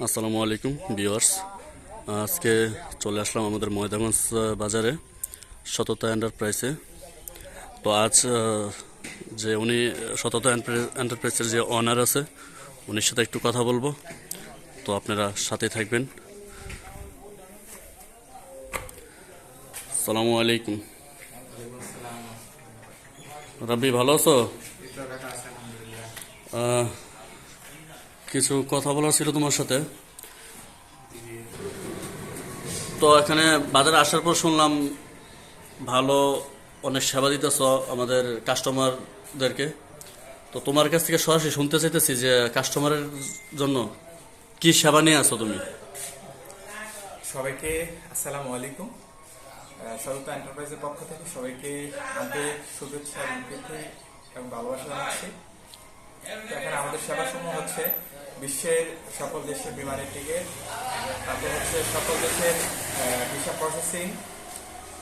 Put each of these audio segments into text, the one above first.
আসসালামু আলাইকুম ভিউয়ার্স। আজকে চলে আসলাম আমাদের ময়দাগঞ্জ বাজারে সততা এন্টারপ্রাইসে তো আজ যে উনি সততা এন্টারপ্রাই- এন্টারপ্রাইসের যে অনার আছে উনির সাথে একটু কথা বলব। তো আপনারা সাথে থাকবেন। আসসালামু আলাইকুম। রাব্বি ভালো আছো? কিছু কথা বলার ছিল তোমার সাথে? তো এখানে বাজারে আসার পর শুনলাম ভালো অনেক সেবা দিতেছ আমাদের কাস্টমারদেরকে তো তোমার কাছ থেকে সরাসরি শুনতে চাইতেছি যে কাস্টমারের জন্য কি সেবা নিয়ে আসো তুমি? সবাইকে আসসালামু আলাইকুম। সরতা এন্টারপ্রাইজের পক্ষ থেকে। সবাইকে আন্তরিক শুভেচ্ছা, এবং ভালোবাসা জানাচ্ছি। এখানে আমাদের সেবা সমূহ হচ্ছে বিশ্বের সকল দেশের বিমানের টিকিট, তারপর হচ্ছে সকল দেশের ভিসা প্রসেসিং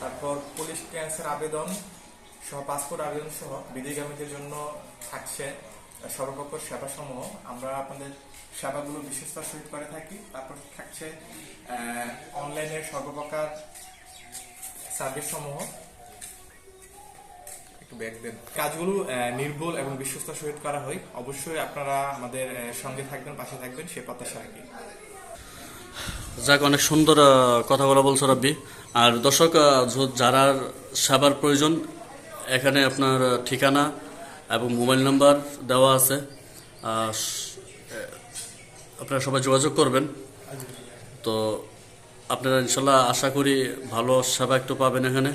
তারপর পুলিশ ক্লিয়ারেন্সের আবেদন সহ পাসপোর্ট আবেদন সহ বিদেশগামীদের জন্য থাকছে সর্বপ্রকার সেবা সমূহ আমরা আপনাদের সেবাগুলো বিশ্বস্তার সহিত করে থাকি। তারপর থাকছে অনলাইনের সর্বপ্রকার সার্ভিস সমূহ একটু ব্যাক কাজগুলো নির্ভুল এবং বিশ্বস্তার সহিত করা হয়। অবশ্যই আপনারা আমাদের সঙ্গে থাকবেন, পাশে থাকবেন, সে প্রত্যাশা রাখি। যাক, অনেক সুন্দর কথা বলা বলছো রাব্বি। আর দর্শক যারা সেবার প্রয়োজন, এখানে আপনার ঠিকানা এবং মোবাইল নাম্বার দেওয়া আছে। আপনারা সবাই যোগাযোগ করবেন। তো আপনারা ইনশাল্লাহ আশা করি ভালো সেবা একটু পাবেন এখানে।